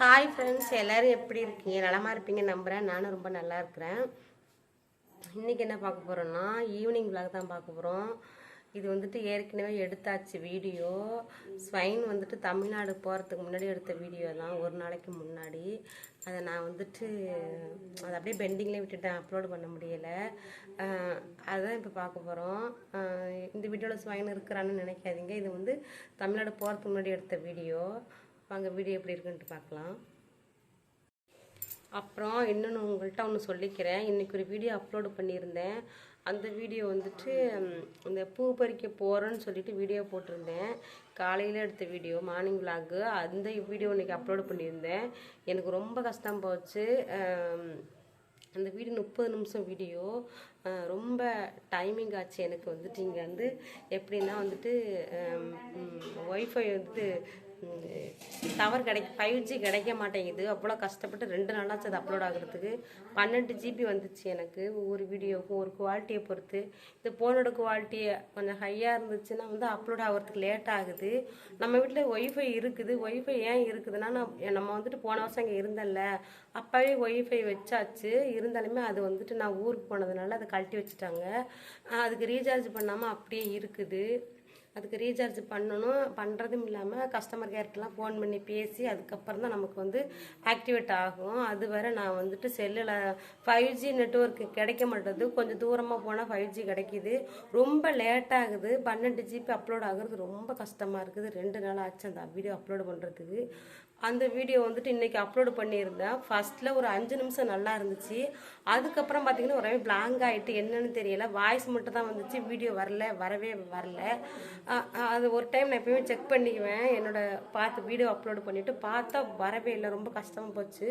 Hi friends எல்லோரும் எப்படி இருக்கீங்க? நலமாக இருப்பீங்க நம்புகிறேன் நானும் ரொம்ப நல்லா இருக்கிறேன். இன்றைக்கி என்ன பார்க்க போகிறோன்னா ஈவினிங் vlog தான் பார்க்க போகிறோம் இது வந்துட்டு ஏற்கனவே எடுத்தாச்சு வீடியோ. ஸ்வைன் வந்துட்டு தமிழ்நாடு போகிறதுக்கு முன்னாடி எடுத்த வீடியோ தான் ஒரு நாளைக்கு முன்னாடி. அதை நான் வந்துட்டு அதை அப்படியே பெண்டிங்லேயே விட்டுட்டேன் அப்லோடு பண்ண முடியலை. அதுதான் இப்போ பார்க்க போகிறோம் இந்த வீடியோவில் ஸ்வைன் இருக்கிறான்னு நினைக்காதீங்க. இது வந்து தமிழ்நாடு போகிறதுக்கு முன்னாடி எடுத்த வீடியோ. வாங்க வீடியோ எப்படி இருக்குன்ட்டு பார்க்கலாம். அப்புறம் இன்னொன்று உங்கள்கிட்ட ஒன்று சொல்லிக்கிறேன். இன்றைக்கி ஒரு வீடியோ அப்லோடு பண்ணியிருந்தேன். அந்த வீடியோ வந்துட்டு இந்த பூ பறிக்க போகிறேன்னு சொல்லிட்டு வீடியோ போட்டிருந்தேன். காலையில் எடுத்த வீடியோ மார்னிங் vlog. அந்த வீடியோ இன்றைக்கி அப்லோடு பண்ணியிருந்தேன். எனக்கு ரொம்ப கஷ்டம் போச்சு. அந்த வீடியோ முப்பது நிமிஷம் வீடியோ. ரொம்ப டைமிங் ஆச்சு எனக்கு வந்துட்டு. இங்கே வந்து எப்படின்னா வந்துட்டு ஒய்ஃபை வந்துட்டு டவர் கிடை ஃபைவ் ஜி கிடைக்க மாட்டேங்குது. அவ்வளோ கஷ்டப்பட்டு ரெண்டு நாளாச்சு அது அப்லோட் ஆகுறதுக்கு. பன்னெண்டு ஜிபி வந்துச்சு எனக்கு ஒவ்வொரு வீடியோவுக்கும் ஒரு குவாலிட்டியை பொறுத்து. இந்த ஃபோனோட குவாலிட்டி கொஞ்சம் ஹையாக இருந்துச்சுன்னா வந்து அப்லோட் ஆகிறதுக்கு லேட் ஆகுது. நம்ம வீட்டில் ஒய்ஃபை இருக்குது. ஒய்ஃபை ஏன் இருக்குதுன்னா நான் நம்ம வந்துட்டு போன வருஷம் இங்கே இருந்தேன்ல. அப்போவே ஒய்ஃபை வச்சாச்சு. இருந்தாலுமே அது வந்துட்டு நான் ஊருக்கு போனதுனால அதை கழட்டி வச்சுட்டாங்க. அதுக்கு ரீசார்ஜ் பண்ணாமல் அப்படியே இருக்குது. அதுக்கு ரீசார்ஜ் பண்ணணும். பண்ணுறதும் இல்லாமல் கஸ்டமர் கேர்க்கெலாம் ஃபோன் பண்ணி பேசி அதுக்கப்புறம் தான் நமக்கு வந்து ஆக்டிவேட் ஆகும். அது வரை நான் வந்துட்டு செல்லில் ஃபைவ் ஜி நெட்ஒர்க் கிடைக்க மாட்டேது. கொஞ்சம் தூரமாக போனால் ஃபைவ் ஜி கிடைக்கிது. ரொம்ப லேட் ஆகுது. பன்னெண்டு ஜிபி அப்லோட் ஆகுறது ரொம்ப கஷ்டமாக இருக்குது. ரெண்டு நாள் ஆச்சு அந்த வீடியோ அப்லோட் பண்ணுறதுக்கு அந்த வீடியோ வந்துட்டு இன்றைக்கி அப்லோடு பண்ணியிருந்தேன். ஃபஸ்ட்டில் ஒரு அஞ்சு நிமிஷம் நல்லா இருந்துச்சு. அதுக்கப்புறம் பார்த்திங்கன்னா ஒரே பிளாங்க் ஆகிட்டு என்னன்னு தெரியல. வாய்ஸ் மட்டும் தான் வந்துச்சு. வீடியோ வரல வரவே வரல. அது ஒரு டைம் நான் எப்பயுமே செக் பண்ணிக்குவேன். என்னோட பார்த்து வீடியோ அப்லோடு பண்ணிவிட்டு பார்த்தா வரவே இல்லை. ரொம்ப கஷ்டமாக போச்சு.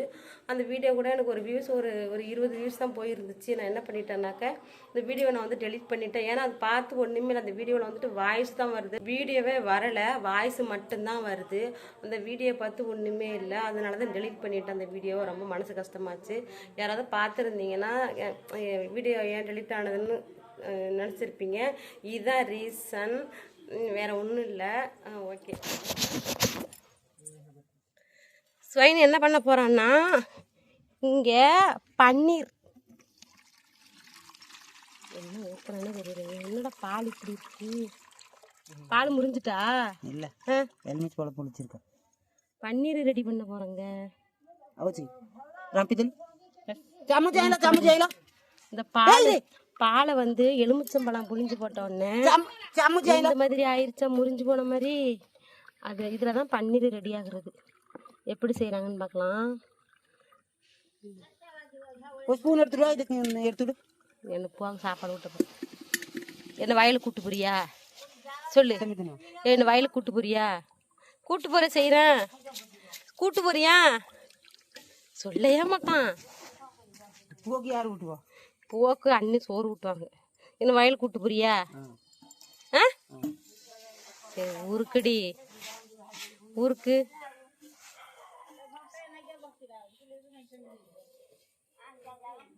அந்த வீடியோ கூட எனக்கு ஒரு வியூஸ் ஒரு ஒரு இருபது வியூஸ் தான் போயிருந்துச்சு. நான் என்ன பண்ணிட்டேன்னாக்க இந்த வீடியோ நான் வந்து டெலிட் பண்ணிட்டேன். ஏன்னா அது பார்த்து ஒன்றுமே அந்த வீடியோவில் வந்துட்டு வாய்ஸ் தான் வருது. வீடியோவே வரலை. வாய்ஸ் மட்டும்தான் வருது. அந்த வீடியோ பார்த்து ஒன்றுமே இல்லை. அதனால தான் டெலீட் பண்ணிட்டேன் அந்த வீடியோ ரொம்ப மனசு கஷ்டமாச்சு. யாராவது பார்த்துருந்தீங்கன்னா வீடியோ ஏன் டெலீட் ஆனதுன்னு நினச்சிருப்பீங்க. இதுதான் ரீசன் வேற ஒன்றும் இல்லை. ஓகே ஸ்வைன் என்ன பண்ண போகிறான்னா இங்கே பன்னீர். என்ன ஊத்துறானே தெரியல. என்னடா பால் இப்படி இருக்கு? பால் முறிஞ்சிட்டா? இல்ல. எலுமிச்சு பழம் புளிச்சிருக்கேன். பன்னீர் ரெடி பண்ண போறேங்க. அவச்சு. ரம்பிதல் இந்த பால் பாலை வந்து எலுமிச்சம்பழம் புளிஞ்சு போட்ட உடனே சமு இந்த மாதிரி ஆயிருச்சா முறிஞ்சு போன மாதிரி அது இதில் தான் பன்னீர் ரெடி ஆகுறது. எப்படி செய்கிறாங்கன்னு பார்க்கலாம். ஒரு ஸ்பூன் எடுத்துட்டு வா இதுக்கு எடுத்துடு. எனக்கு போங்க சாப்பாடு விட்ட போறேன் என்ன வயலுக்கு கூட்டு போறியா? சொல்லு. என்ன வயலுக்கு கூட்டு போறியா? கூட்டு போற செய்கிறேன் கூட்டு போறியா? சொல்லவே மாட்டான். போக்கு யார் விட்டுவா பூவுக்கு அண்ணி சோறு ஊட்டுவாங்க. என்ன வயல் கூட்டு போறியா? ஆ. சரி ஊருக்குடி. ஊருக்கு.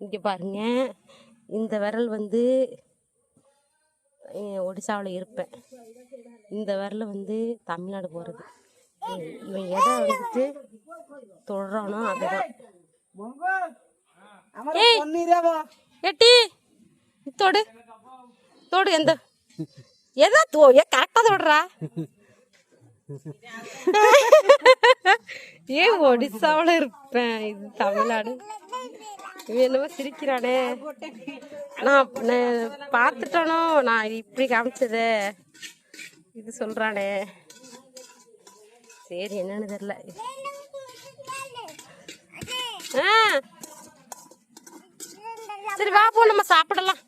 இங்க பாருங்க. இந்த விரல் வந்து ஒடிசாவில் இருப்பேன். இந்த விரல் வந்து தமிழ்நாடு போகிறது இவன் எதை வந்துட்டு தொடுறானோ அதுதான். எட்டி. தொடு. தொடு எந்த. எதா தோ ஏ கரெக்டா தொடுறா. ஏன் ஒடிசாவில் இருப்பேன். இது தமிழ்நாடு. இவன் என்னமோ சிரிக்கிறானே. நான் பார்த்துட்டானோ? நான் இப்படி காமிச்சது. இது சொல்றானே. சரி என்னன்னு தெரில சரி வா போ நம்ம சாப்பிடலாம்.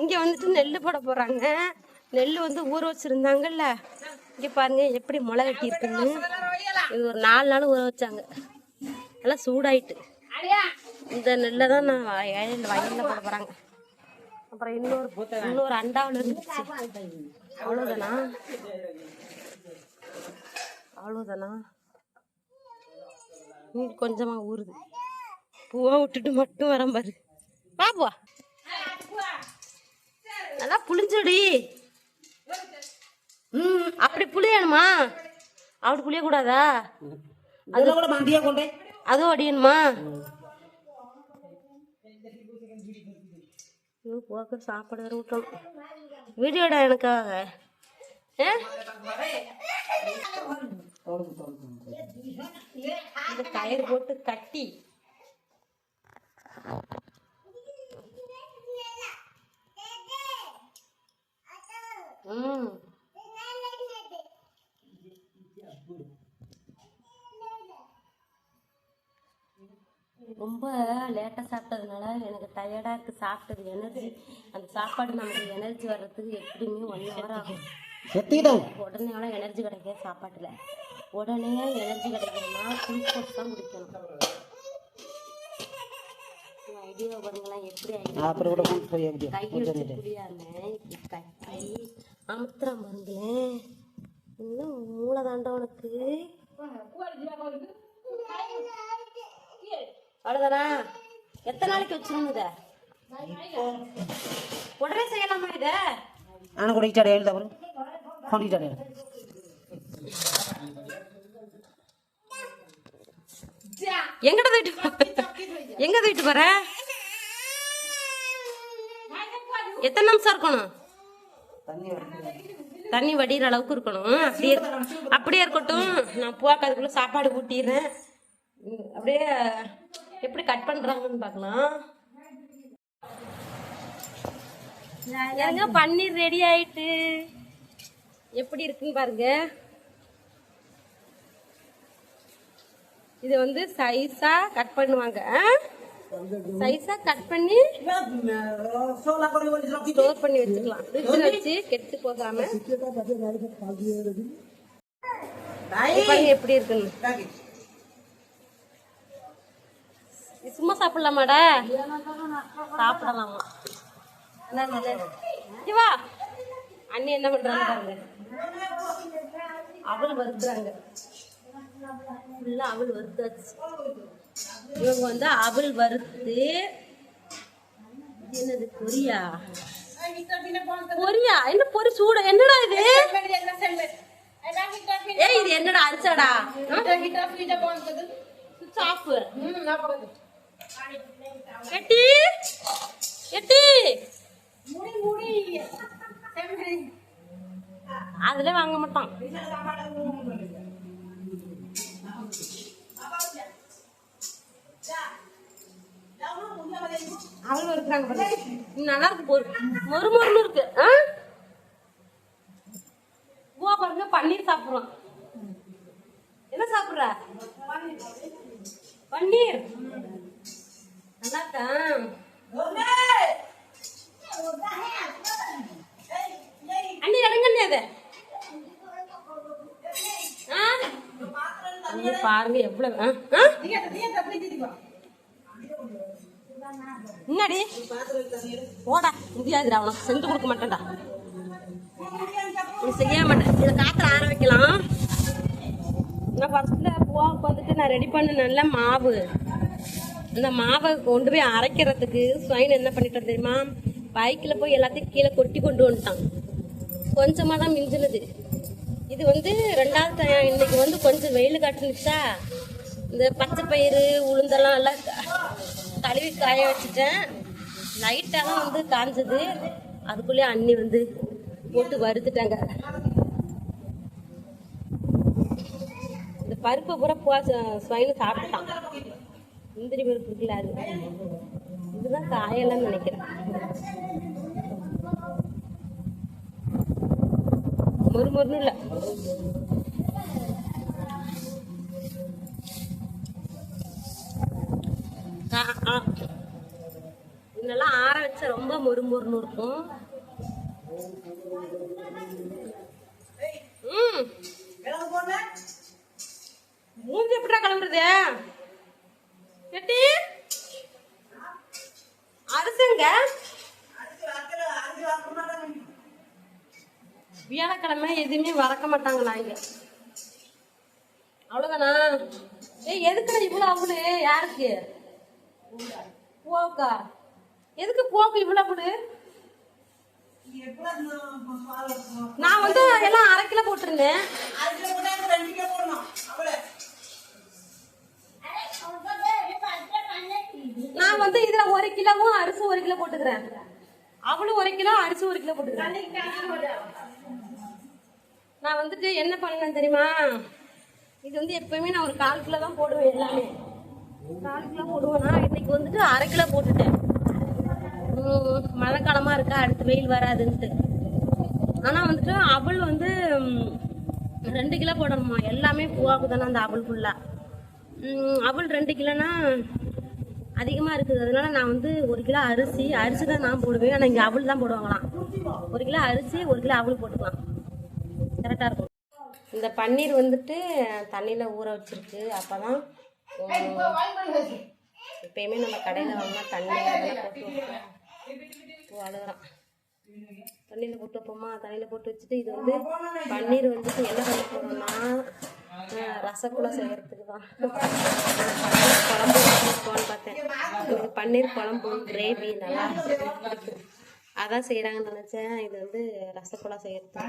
இங்க வந்துட்டு நெல் போட போறாங்க. நெல் வந்து ஊற வச்சிருந்தாங்கல்ல. இங்க பாருங்க எப்படி முளை இருக்குன்னு இது ஒரு நாலு நாள் ஊற வச்சாங்க. நல்லா சூடாயிட்டு. இந்த நெல்லை தான் நான் வயலில் வயலில் போட போறாங்க. அப்புறம் இன்னொரு இன்னொரு அண்டாவில் இருந்துச்சு. அவ்வளோதானா அவ்வளோதானா இன்னும் கொஞ்சமா ஊறுது. பூவா விட்டுட்டு மட்டும் வரேன் பாரு. வா போ நல்லா புளிஞ்சடி ம் அப்படி புளியணுமா? அப்படி புளிய கூடாதா அதெல்லாம் கூட மண்டியா கொண்டே அதுவும் அடியணுமா? போக்க சாப்பாடு வேற விட்டோம் வீடியோடா எனக்காக. ஆ? இந்த கயிறு போட்டு கட்டி. ம். ரொம்ப லேட்டாக சாப்பிட்டதுனால எனக்கு டயர்டாக இருக்குது சாப்பிட்டது எனர்ஜி அந்த சாப்பாடு நமக்கு எனர்ஜி வர்றதுக்கு எப்படியுமே ஒன் ஹவர் ஆகும். உடனே எனர்ஜி கிடைக்காது சாப்பாட்டில். உடனே எனர்ஜி கிடைக்கணும்னா குளுக்கோஸ் தான் குடிக்கணும். ஐடியா பாருங்களேன் எப்படி அப்புறம் கூட கை கட்டி அமுத்துறான் பாருங்களேன். இன்னும் மூளை தாண்டா உனக்கு. அவ்வளோதானா எத்தனை நாளைக்கு வச்சிருந்த உடனே செய்யலாமா இத? ஆனா கூட இச்சாடே எழுத அப்புறம் கொண்டிச்சாடே எங்கட தூக்கிட்டு எங்க தூக்கிட்டு போற? எத்தனை நிமிஷம் இருக்கணும்? தண்ணி வடிகிற அளவுக்கு இருக்கணும். அப்படியே அப்படியே இருக்கட்டும். நான் பூவாக்கு அதுக்குள்ள சாப்பாடு ஊட்டிடுறேன். அப்படியே எப்படி கட் பண்றாங்கன்னு பார்க்கலாம். பன்னீர் ரெடி ஆயிட்டு? எப்படி இருக்குன்னு பாருங்க. இது வந்து சைஸா கட் பண்ணுவாங்க. சைஸா கட் பண்ணி ஸ்டோர் பண்ணி வச்சுக்கலாம். ஃப்ரிட்ஜில் வச்சு கெட்டு போகாம. பாருங்க எப்படி இருக்குன்னு. சும்மா சாப்பிடலாமாடா? சாப்பிடலாமா? இந்தாங்க, இந்தாங்க. இங்க வா. அண்ணி என்ன பண்றாங்க பாருங்க. அவள் வறுக்குறாங்க ஃபுல்லா அவள் வறுத்தாச்சு இவங்க வந்து அவள் வறுத்து என்னது பொரியா? பொரியா? என்ன பொரி சூட? என்னடா இது? ஏய் இது என்னடா அரிசாடா? சாப்பு. எட்டி? எட்டி? அதுல வாங்க மாட்டான். அவங்க இருக்கிறாங்க நல்லா இருக்கு போரு மொறு மொறுன்னு இருக்கு. ஆ? பூவா பாருங்க பன்னீர் சாப்பிடுறோம். என்ன சாப்பிடுற? பன்னீர். நல்லா இருக்கா? அண்ணி இடங்கண்ணே அது. இங்க பாருங்க எவ்வளவு ஆ? என்னடி? போடா முடியாதுடா ராவணம் செஞ்சு கொடுக்க மாட்டேன்டா. நீ செய்ய மாட்டேன். இதை காத்துல ஆரம்பிக்கலாம் நான் ஃபர்ஸ்ட்ல போவாக்கு வந்துட்டு நான் ரெடி பண்ண நல்ல மாவு. இந்த மாவை கொண்டு போய் அரைக்கிறதுக்கு ஸ்வைன் என்ன பண்ணிட்டு தெரியுமா? பைக்கில் போய் எல்லாத்தையும் கீழே கொட்டி கொண்டு வந்துட்டான். கொஞ்சமாக தான் மிஞ்சினது. இது வந்து ரெண்டாவது டயம் இன்னைக்கு வந்து கொஞ்சம் வெயில் காட்டுனுச்சா? இந்த பச்சை பயிறு உளுந்தெல்லாம் எல்லாம் கழுவி காய வச்சுட்டேன். லைட்டாக தான் வந்து காஞ்சது. அதுக்குள்ளேயே அண்ணி வந்து போட்டு வறுத்துட்டாங்க. இந்த பருப்பை பூரா போ ஸ்வைனு சாப்பிட்டான். முந்திரி பருப்பு இருக்குல்ல அது. இதுதான் காயெல்லாம் நினைக்கிறேன். மொறு மொறுன்னு இல்லை. இதெல்லாம் ஆற வச்சா ரொம்ப மொறு மொறுன்னு இருக்கும் மூஞ்சி எப்படிடா கழுவுறது? எட்டி? அரிசிங்க. வியாழக்கிழமை எதுவுமே வறக்க மாட்டாங்களா இங்கே அவ்வளவுதானா? ஏய் எதுக்குடா இவ்வளவு அவளு? யாருக்கு? போக்கா எதுக்கு போக்கு இவ்வளவு அவளு? நான் வந்து எல்லாம் அரை கிலோ போட்டிருந்தேன். நான் வந்து இதுல ஒரு கிலோவும் அரிசி ஒரு கிலோ போட்டுக்கிறேன். அவளும் ஒரு கிலோ அரிசி ஒரு கிலோ போட்டுக்கிறேன். நான் வந்துட்டு என்ன பண்ணேன் தெரியுமா? இது வந்து எப்பயுமே நான் ஒரு கால் கிலோ தான் போடுவேன் எல்லாமே. கால் கிலோ போடுவேன்னா இன்னைக்கு வந்துட்டு அரை கிலோ போட்டுட்டேன். உம், மழைக்காலமா இருக்கா அடுத்து வெயில் வராதுன்ட்டு. ஆனால் வந்துட்டு அவள் வந்து ரெண்டு கிலோ போடணுமா? எல்லாமே பூவாக்கு தானே அந்த அவள் ஃபுல்லாக அவள் ரெண்டு கிலோனா அதிகமாக இருக்குது. அதனால நான் வந்து ஒரு கிலோ அரிசி அரிசி தான் நான் போடுவேன். ஆனால் இங்கே அவள் தான் போடுவாங்களாம். ஒரு கிலோ அரிசி ஒரு கிலோ அவள் போட்டுக்கலாம். கரெக்டா இருக்கும். இந்த பன்னீர் வந்துட்டு தண்ணியில் ஊற வச்சிருக்கு. அப்போ தான் எப்பயுமே நம்ம கடையில் வாங்கினா தண்ணி அதெல்லாம் போட்டு வைப்போம். அழுகுறான் தண்ணியில் போட்டு வைப்போமா? தண்ணியில் போட்டு வச்சுட்டு இது வந்து பன்னீர் வந்துட்டு என்ன பண்ண போறோம்னா அஹ், ரசகுல்லா செய்யறதுக்கு தான். பன்னீர் குழம்பு வைப்போம்னு பார்த்தேன். எனக்கு பன்னீர் குழம்பு கிரேவி நல்லா அதான் செய்கிறாங்கன்னு நினச்சேன். இது வந்து ரசகுல்லா செய்யறதுக்கு.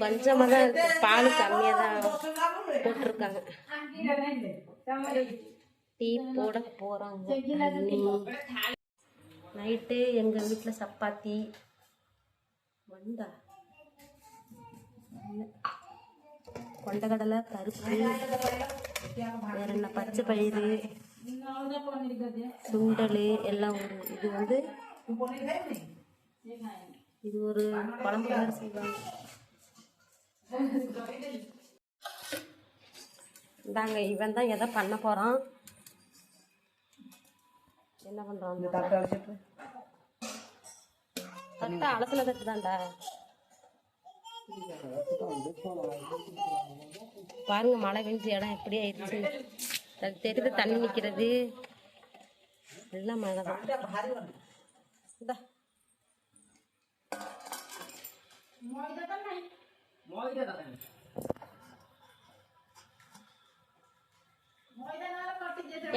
கொஞ்சமாக தான் இருக்கு. பால் கம்மியாக தான் போட்டிருக்காங்க. டீ போட போகிறாங்க நைட்டு எங்கள் வீட்டில் சப்பாத்தி. வந்தா கொண்டக்கடலை பருப்பு வேற என்ன பச்சை பயிறு சுண்டல் எல்லாம் ஒரு இது வந்து இது ஒரு குழம்பு மாதிரி செய்வாங்க. இந்தாங்க இவன் தான் எதை பண்ண போறான்? என்ன பண்றான்? தட்டை அலசின தட்டு தான்டா பாருங்க மழை பெஞ்சு இடம் எப்படி ஆயிடுச்சு. தெரியுது தண்ணி நிக்கிறது. எல்லாம் மழை தான். இந்தா.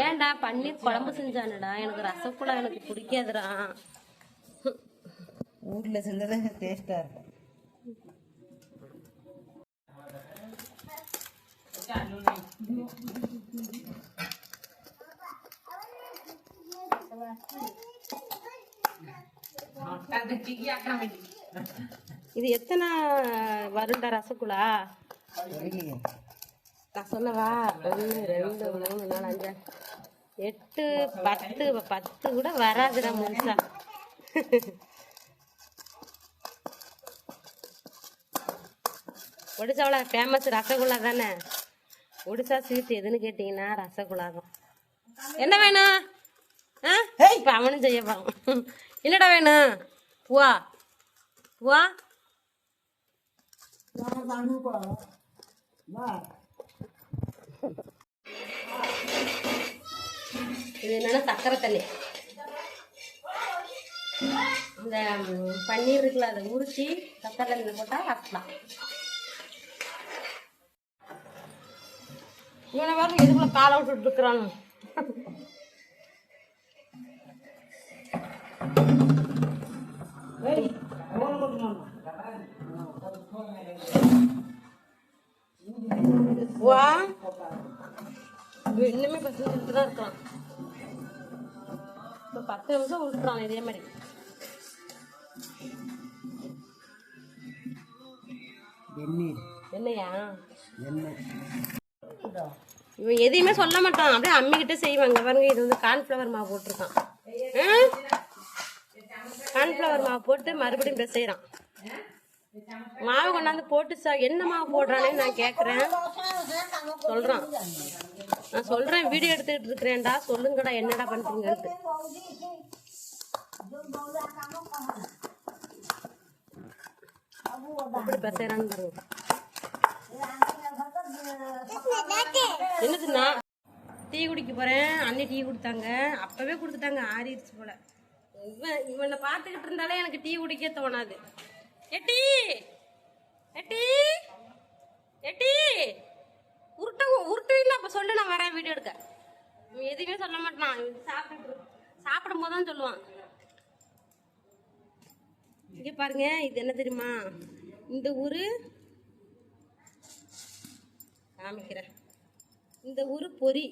ஏன்டா பன்னீர் குழம்பு செஞ்சானடா? எனக்கு ரசகுல்லா எனக்கு பிடிக்காதுடா. வீட்டில் செஞ்சது டேஸ்ட்டாக இருக்கும். இது எத்தனை வருண்டா ரசகுல்லா நான் சொல்லவா? ஒன்று ரெண்டு மூணு நாலு அஞ்சு எட்டு பத்து பத்து கூட வராதுடா முழுசா. ஒடிசாவில் ஃபேமஸ் ரசகுல்லா தானே? ஒடிசா ஸ்வீட் எதுன்னு கேட்டிங்கன்னா ரசகுல்லா தான். என்ன வேணும் ஆ? இப்போ அவனும் செய்ய போகிறான் என்னடா வேணும்? பூவா? பூவா? இது என்னன்னா சக்கரை தண்ணி. இந்த பன்னீர் இருக்குல்ல அதை உரிச்சி சக்கரை தண்ணியில் போட்டால் ரசலாம் இவனை வரும் எதுக்குள்ள காலை விட்டுட்டு இருக்கிறான் வா. இன்னுமே பத்து நிமிஷத்துக்கு தான் இருக்கான். இப்போ பத்து நிமிஷம் விட்டுறான் இதே மாதிரி. என்னையா? இவன் எதையுமே சொல்ல மாட்டான். அப்படியே அம்மிக்கிட்ட செய்வாங்க. பாருங்க இது வந்து கார்ன்ஃப்ளவர் மாவு போட்டிருக்கான். கார்ன்ஃப்ளவர் மாவு போட்டு மறுபடியும் பிசைறான் மாவு கொண்டாந்து போட்டு சார் என்ன மாவு போடுறானே நான் கேட்குறேன் சொல்கிறான் நான் சொல்கிறேன் வீடியோ எடுத்துக்கிட்டு இருக்கிறேன்டா. சொல்லுங்கடா என்னடா பண்ணுறீங்கன்ட்டு எப்படி பிசைறான்னு பாருங்க. என்னதுண்ணா டீ குடிக்க போறேன். அண்ணி டீ கொடுத்தாங்க. அப்பவே கொடுத்துட்டாங்க ஆறிடுச்சு போல. இவன் இவனை பார்த்துக்கிட்டு இருந்தாலே எனக்கு டீ குடிக்க தோணாது. எட்டி எட்டி எட்டி உருட்ட இல்லை அப்போ சொல்லு நான் வரேன் வீடியோ எடுக்க. எதுவுமே சொல்ல மாட்டான். சாப்பிட்டு சாப்பிடும் போது தான் சொல்லுவான். இங்கே பாருங்க இது என்ன தெரியுமா? இந்த ஊர் காமிக்கிறேன். இந்த ஊர் பொரி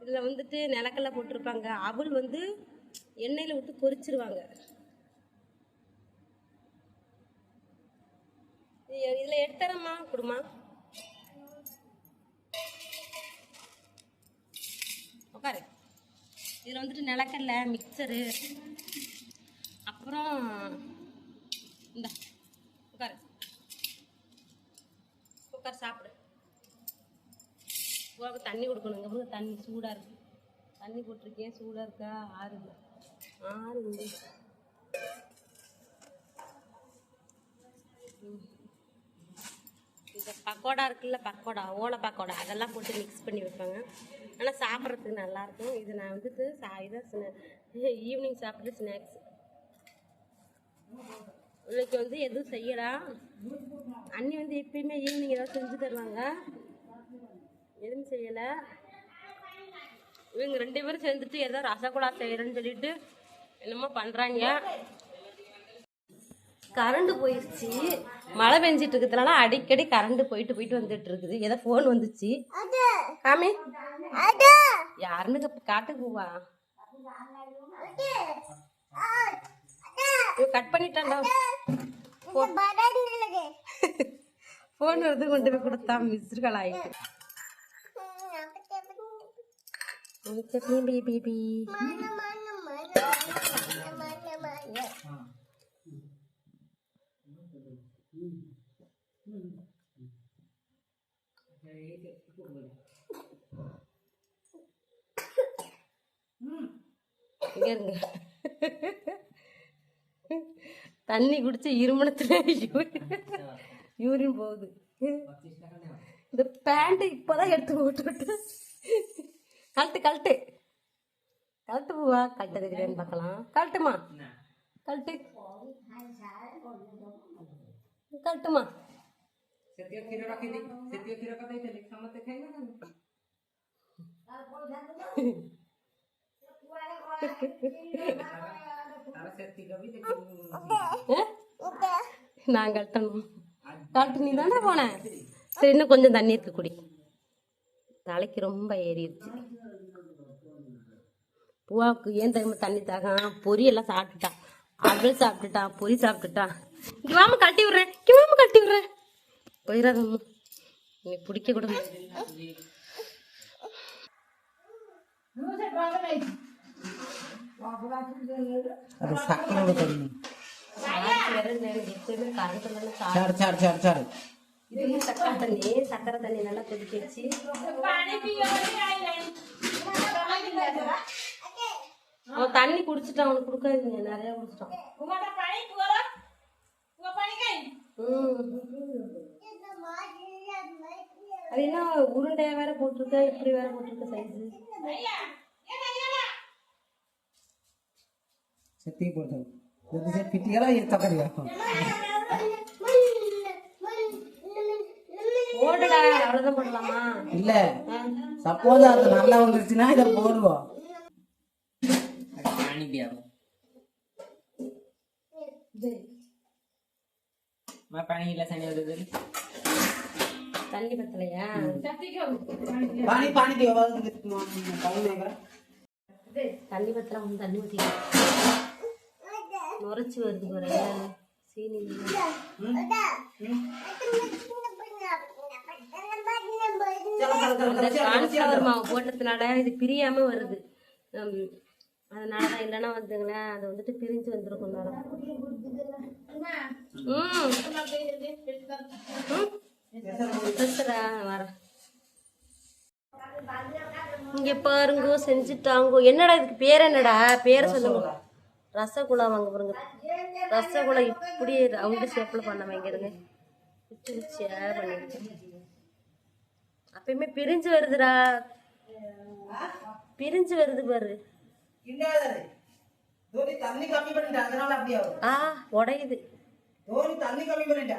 இதில் வந்துட்டு நிலக்கல்ல போட்டிருப்பாங்க. அவள் வந்து எண்ணெயில் விட்டு பொறிச்சிருவாங்க. இதில் எடுத்துறமா கொடுமா உட்காரு. இதில் வந்துட்டு நிலக்கடலை மிக்சரு அப்புறம் இந்த உட்காரு. உட்கார் சாப்பிடு. உனக்கு தண்ணி கொடுக்கணுங்க பாருங்க தண்ணி சூடாக இருக்கு. தண்ணி போட்டிருக்கேன். சூடாக இருக்கா? ஆறுங்க ஆறுங்க ம். பக்கோடா இருக்குல்ல பக்கோடா ஓலை பக்கோடா அதெல்லாம் போட்டு மிக்ஸ் பண்ணி வைப்பாங்க. ஆனால் சாப்பிட்றதுக்கு நல்லாயிருக்கும். இது நான் வந்துட்டு சா இதான் ஈவினிங் சாப்பிட்ற ஸ்நாக்ஸ் இன்னைக்கு வந்து எதுவும் செய்யலாம் அண்ணி வந்து எப்பயுமே ஈவினிங் ஏதாவது செஞ்சு தருவாங்க. எதுவும் செய்யலை. இவங்க ரெண்டு பேரும் சேர்ந்துட்டு ஏதோ ரசகுல்லா செய்கிறேன்னு சொல்லிட்டு என்னமோ பண்ணுறாங்க கரண்ட் போயிடுச்சு மழை பெஞ்சிட்டு இருக்கிறதுனால அடிக்கடி கரண்ட் போயிட்டு போயிட்டு வந்துட்டு இருக்குது. ஏதோ ஃபோன் வந்துச்சு. காமி யாருன்னு கப்~ காட்டு பூவா. கட் பண்ணிட்டான்டா. ஃபோன் வருது கொண்டு போய் கொடுத்தா மிஸ்டு கால் ஆயிட்டு. பேபி இருங்க. தண்ணி குடிச்சு இருமணத்துல யூரின் போகுது. இந்த பேண்ட் இப்பதான் எடுத்து போட்டுவிட்டு. கழட்டு கழட்டு. கழட்டு பூவா? கழட்டு தெரியுதுன்னு பார்க்கலாம். கழட்டுமா? கழட்டு. கழட்டுமா? ସେତିକି କ୍ଷୀର ରଖିଦେଇ ସେତିକି କ୍ଷୀର କରିଦେଇଥିଲି ସମସ୍ତେ ଖାଇଲେ ନା ତାର ସେତିକି ବି ଦେଖିବୁ ஆ? நான் கழட்டணும் கழட்டு நீ தானே போனேன் சரி இன்னும் கொஞ்சம் தண்ணி இருக்கு குடி தலைக்கு ரொம்ப ஏறிடுச்சு பூவாவுக்கு ஏன் தெரியுமா தண்ணி தாகம் பொரி எல்லாம் சாப்பிட்டுட்டான் அவள் சாப்பிட்டுட்டான் பொரி சாப்பிட்டுட்டான் இங்க வாம கழட்டி விடுறேன் இங்க வாம கழட்டி விடுறேன் போயிடாதம்மா நீ பிடிக்க கூட அது சக்கரோட தண்ணி கரண்ட் சாடு சாடு சாடு சாடு இது சக்கரை தண்ணி சக்கரை தண்ணி நல்லா கொதிக்க வச்சு. அவன் தண்ணி குடிச்சிட்டான் அவனுக்கு கொடுக்காதீங்க நிறைய குடிச்சிட்டான். ம். அது என்ன உருண்டையா வேற போட்டிருக்க இப்படி வேற போட்டிருக்க சைஸ் செத்தி போடுது இது செட் இல்ல. சப்போஸ் அது நல்லா வந்துருச்சுன்னா இதை போடுவோம். அனுப்பியாகும் मैं पानी गिलास आने தண்ணி பத்தலையா? பானி பானி தண்ணி பத்தல வந்து தண்ணி ஊற்றி நுரைச்சி வருது ஒரு சீனி கான்ஃபிளவர் மாவு போட்டதுனால இது பிரியாம வருது. அதனால தான் இல்லைன்னா வந்துங்களேன் அது வந்துட்டு பிரிஞ்சு வந்துருக்கும் நேரம். ம். இங்க பாருங்க செஞ்சுட்டாங்க. என்னடா இதுக்கு பேர் என்னடா? பேரை சொல்லுங்க. ரசகுல்லா வாங்க பாருங்க. ரசகுல்லா இப்படி ரவுண்டு ஷேப்ல பண்ண வைங்கிறங்க குச்சி குச்சியா பண்ணிருக்கேன் அப்பயுமே பிரிஞ்சு வருதுடா. பிரிஞ்சு வருது பாரு. ஆ உடையுது. தோனி தண்ணி கம்மி பண்ணிட்டா.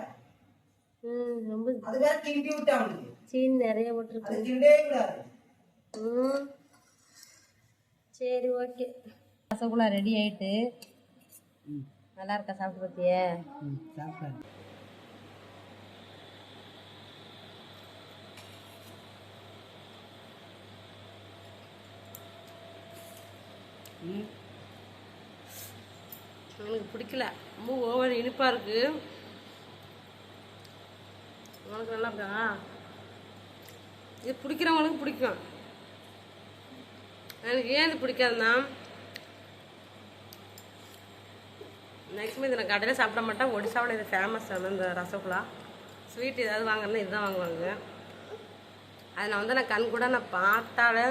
ரொம்ப அது வேற கிண்டி விட்டா அவனுக்கு சீனி நிறைய போட்டிருக்கு. அது கிண்டே கூடாது. ம். சரி ஓகே. ரசகுல்லா ரெடி ஆயிட்டு. நல்லா இருக்கா சாப்பிட்டு பார்த்தியே ம். எனக்கு பிடிக்கல. ரொம்ப ஓவர் இனிப்பாக இருக்குது உனக்கு நல்லா இருக்கா? இது பிடிக்கிறவங்களுக்கு பிடிக்கும். எனக்கு ஏன் இது பிடிக்காதுன்னா மேக்ஸிமம் இதை நான் கடையில் சாப்பிட மாட்டேன். ஒடிசாவில் இது ஃபேமஸ் வந்து இந்த ரசகுல்லா. ஸ்வீட் ஏதாவது வாங்குறேன்னா இதுதான் வாங்குவாங்க. அதை நான் வந்து நான் கண் கூட நான் பார்த்தாலே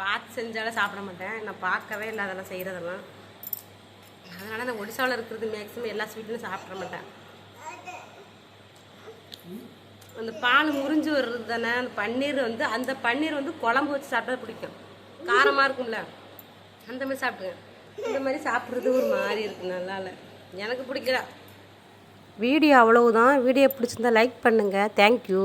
பார்த்து செஞ்சாலே சாப்பிட மாட்டேன். நான் பார்க்கவே இல்லை அதெல்லாம் செய்கிறதெல்லாம் அதனால் நான் ஒடிசாவில் இருக்கிறது மேக்ஸிமம் எல்லா ஸ்வீட்லையும் சாப்பிட மாட்டேன். அந்த பால் முறிஞ்சு வர்றது தானே அந்த பன்னீர் வந்து அந்த பன்னீர் வந்து குழம்பு வச்சு சாப்பிட்டா பிடிக்கும். காரமாக இருக்கும்ல? அந்த மாதிரி சாப்பிடுங்க. இந்த மாதிரி சாப்பிட்றது ஒரு மாதிரி இருக்கு நல்லா இல்லை எனக்கு பிடிக்கல. வீடியோ அவ்வளவுதான். வீடியோ பிடிச்சிருந்தா லைக் பண்ணுங்கள் தேங்க்யூ